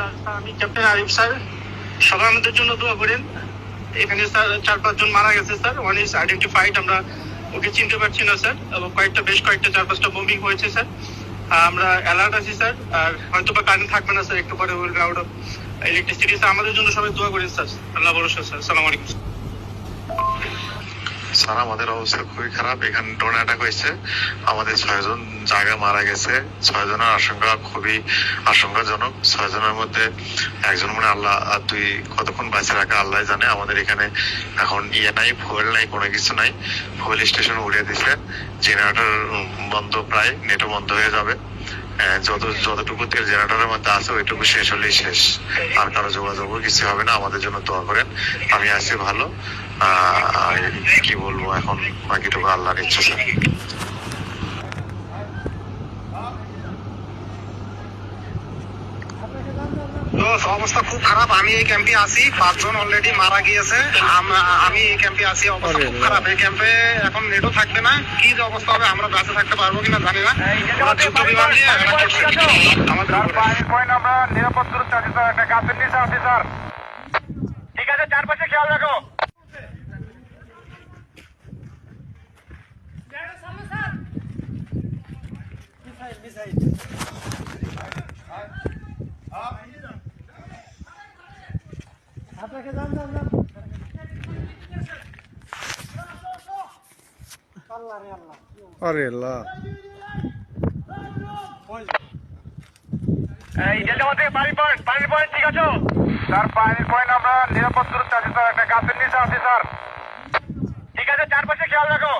Sir আমি captain Arif sir. সবাই আমাদের জন্য দোয়া করেন। এখানে স্যার, চার পাঁচজন মারা গেছে, স্যার। ওয়ান ইজ আইডেন্টিফাইড আমরা ওকে চিনতে পারছি না, স্যার। এবং কয়েকটা, বেশ কয়েকটা, চার পাঁচটা বোমিং হয়েছে, স্যার। আমরা অ্যালার্ট আছি, স্যার। আর হয়তো বা কারেন্ট থাকবে না, স্যার। একটু পরে will out of electricity sir. আমাদের জন্য সবাই দোয়া করেন, স্যার। আল্লাহ ভরসা, স্যার। সালাম আলাইকুম স্যার আমাদের অবস্থা খুবই খারাপ। এখানে ড্রোন অ্যাটাক হয়েছে। আমাদের ছয়জন জায়গা মারা গেছে। ছয়জনের আশঙ্কা খুবই আশঙ্কাজনক। ছয়জনের মধ্যে একজন মানে আল্লাহ দুই কতক্ষণ বাঁচে রাখা আল্লাহ জানে। আমাদের এখানে এখন ইয়ে নাই ফুয়েল নাই, কোনো কিছু নাই। ফুয়েল স্টেশন উড়িয়ে দিছে। জেনারেটর বন্ধ প্রায় নেটও বন্ধ হয়ে যাবে। যত যতটুকু তেল জেনারেটরের মধ্যে আছে, ওইটুকু শেষ হলেই শেষ। আর কারও যোগাযোগও কিছু হবে না, আমাদের জন্য দোয়া করেন। আমি আছি ভালো। কি বলব এখন? বাকিটুকু আল্লাহর ইচ্ছা তো অবস্থা খুব খারাপ। আমি এই ক্যাম্পে আছি পাঁচজন অলরেডি মারা গিয়েছে। আমি এই ক্যাম্পে আছি অবস্থা খুব খারাপ। এই ক্যাম্পে এখন নেটও থাকবে না। কি যে অবস্থা হবে আমরা বেঁচে থাকতে পারব কিনা জানি না। যুদ্ধ বিমান দিয়ে আমাদের আমরা নিরাপদ দূরত্বে আছি স্যার। একটা গাছের নিচে আছি স্যার। ঠিক আছে চারপাশে খেয়াল রাখো। আরে আল্লাহ। এই জেলজামা থেকে পানি পয়েন্ট পানির পয়েন্ট ঠিক আছে? স্যার পানির পয়েন্ট আমরা নিরাপদ দূরত্বে আছি স্যার। একটা গাছের নিচে আছি স্যার। ঠিক আছে চারপাশে খেয়াল রাখো।